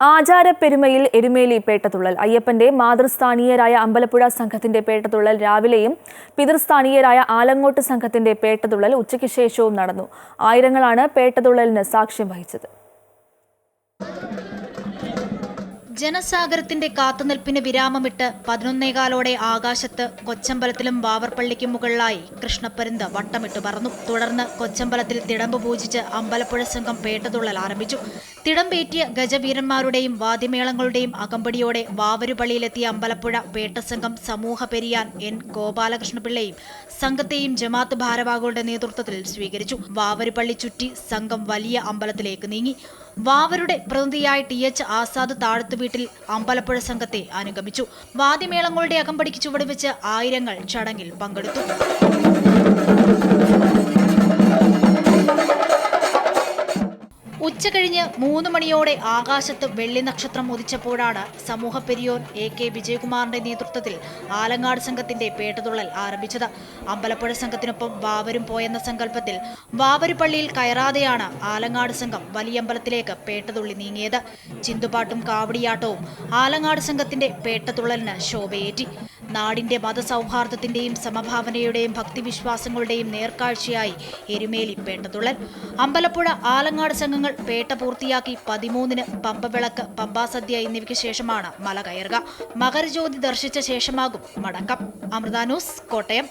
ആചാരപ്പെരുമയിൽ എരുമേലി പേട്ടതുള്ളൽ. അയ്യപ്പന്റെ മാതൃസ്ഥാനീയരായ അമ്പലപ്പുഴ സംഘത്തിന്റെ പേട്ടതുള്ളൽ രാവിലെയും പിതൃസ്ഥാനീയരായ ആലങ്ങോട്ട് സംഘത്തിന്റെ പേട്ടതുള്ളൽ ഉച്ചയ്ക്ക് ശേഷവും നടന്നു. ആയിരങ്ങളാണ് പേട്ടതുള്ളലിന് സാക്ഷ്യം വഹിച്ചത്. ജനസാഗരത്തിന്റെ കാത്തുനിൽപ്പിന് വിരാമമിട്ട് പതിനൊന്നേകാലോടെ ആകാശത്ത് കൊച്ചമ്പലത്തിലും വാവർപ്പള്ളിക്കും മുകളിലായി കൃഷ്ണപ്പരുന്ത് വട്ടമിട്ട് പറന്നു. തുടർന്ന് കൊച്ചമ്പലത്തിൽ തിടമ്പ് പൂജിച്ച് അമ്പലപ്പുഴ സംഘം പേട്ടതുള്ളൽ ആരംഭിച്ചു. തിടമ്പേറ്റിയ ഗജവീരന്മാരുടെയും വാദ്യമേളങ്ങളുടെയും അകമ്പടിയോടെ വാവരുപള്ളിയിലെത്തിയ അമ്പലപ്പുഴ വേട്ടസംഘം സമൂഹ പെരിയാൻ എൻ ഗോപാലകൃഷ്ണപിള്ളയും സംഘത്തെയും ജമാത്ത് ഭാരവാഹികളുടെ നേതൃത്വത്തിൽ സ്വീകരിച്ചു. വാവരുപള്ളി ചുറ്റി സംഘം വലിയ അമ്പലത്തിലേക്ക് നീങ്ങി. വാവരുടെ പ്രതിനിധിയായ ടി എച്ച് ആസാദ് താഴത്തുവീട്ടിൽ അമ്പലപ്പുഴ സംഘത്തെ അനുഗമിച്ചു. വാദ്യമേളങ്ങളുടെ അകമ്പടിക്ക് ചുവടുവെച്ച് ആയിരങ്ങൾ ചടങ്ങിൽ പങ്കെടുത്തു. ഉച്ചകഴിഞ്ഞ് മൂന്ന് മണിയോടെ ആകാശത്ത് വെള്ളി നക്ഷത്രം ഉദിച്ചപ്പോഴാണ് സമൂഹ പെരിയോൻ എ കെ വിജയകുമാറിന്റെ നേതൃത്വത്തിൽ ആലങ്ങാട് സംഘത്തിന്റെ പേട്ടതുള്ളൽ ആരംഭിച്ചത്. അമ്പലപ്പുഴ സംഘത്തിനൊപ്പം വാവരും പോയെന്ന സങ്കല്പത്തിൽ വാവരുപള്ളിയിൽ കയറാതെയാണ് ആലങ്ങാട് സംഘം വലിയമ്പലത്തിലേക്ക് പേട്ടതുള്ളി നീങ്ങിയത്. ചിന്തുപാട്ടും കാവടിയാട്ടവും ആലങ്ങാട് സംഘത്തിന്റെ പേട്ടതുള്ളലിന് ശോഭയേറ്റി. നാടിന്റെ മതസൗഹാർദ്ദത്തിന്റെയും സമഭാവനയുടെയും ഭക്തിവിശ്വാസങ്ങളുടെയും നേർക്കാഴ്ചയായി എരുമേലി പേട്ടതുള്ളൽ. അമ്പലപ്പുഴ ആലങ്ങാട് സംഘങ്ങൾ പേട്ട പൂർത്തിയാക്കി പതിമൂന്നിന് പമ്പവിളക്ക് പമ്പാസദ്യ എന്നിവയ്ക്ക് ശേഷമാണ് മല കയറുക. മകരജ്യോതി ദർശിച്ച ശേഷമാകും മടക്കം. അമൃതാനൂസ് കോട്ടയം.